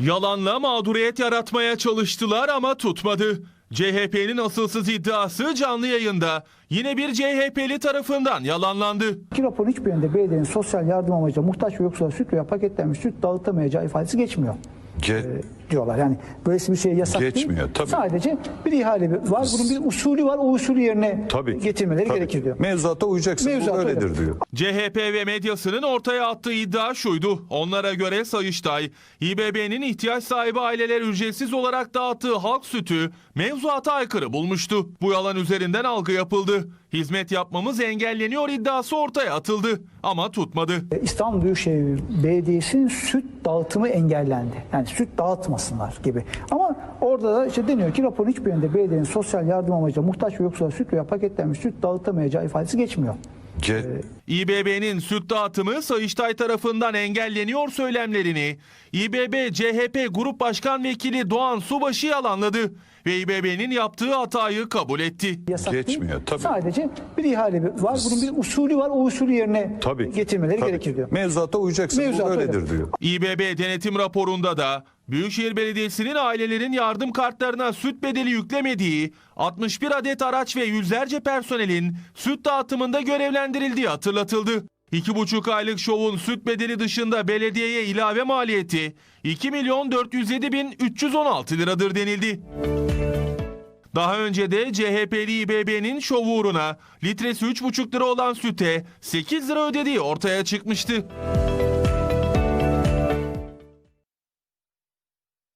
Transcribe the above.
Yalanla mağduriyet yaratmaya çalıştılar ama tutmadı. CHP'nin asılsız iddiası canlı yayında yine bir CHP'li tarafından yalanlandı. İki raporun hiçbirinde belediyenin sosyal yardım amacıyla muhtaç ve yoksula süt veya paketlenmiş süt dağıtamayacağı ifadesi geçmiyor Ge- diyorlar. Yani böylesi bir şey yasak Geçmiyor, değil. tabii. Sadece bir ihale var. Bunun bir usulü var. O usulü yerine Tabii. getirmeleri Tabii. gerekir diyor. Mevzuata uyacaksın. Mevzuata Bu öyledir uyacak. diyor. CHP ve medyasının ortaya attığı iddia şuydu. Onlara göre Sayıştay, İBB'nin ihtiyaç sahibi aileler ücretsiz olarak dağıttığı halk sütü mevzuata aykırı bulmuştu. Bu yalan üzerinden algı yapıldı. Hizmet yapmamız engelleniyor iddiası ortaya atıldı ama tutmadı. İstanbul Büyükşehir Belediyesi'nin süt dağıtımı engellendi. Yani süt dağıtmasınlar gibi. Ama orada da işte deniyor ki raporun hiçbirinde belediyenin sosyal yardım amacıyla muhtaç ve yoksula süt veya paketlenmiş süt dağıtamayacağı ifadesi geçmiyor. Ge- İBB'nin süt dağıtımı Sayıştay tarafından engelleniyor söylemlerini İBB CHP Grup Başkan Vekili Doğan Subaşı yalanladı ve İBB'nin yaptığı hatayı kabul etti. Yasak değil. Geçmiyor, tabii. Sadece bir ihale var. Bunun bir usulü var. O usulü yerine Tabii. getirmeleri Tabii. gerekir diyor. Mevzuata uyacaksın. Mevzuata Bu öyledir uyacak. diyor. İBB denetim raporunda da Büyükşehir Belediyesi'nin ailelerin yardım kartlarına süt bedeli yüklemediği, 61 adet araç ve yüzlerce personelin süt dağıtımında görevlendirildiği hatırlatıldı. 2,5 aylık şovun süt bedeli dışında belediyeye ilave maliyeti 2 milyon 407 bin 316 liradır denildi. Daha önce de CHP'li İBB'nin şovu uğruna litresi 3,5 lira olan süte 8 lira ödediği ortaya çıkmıştı.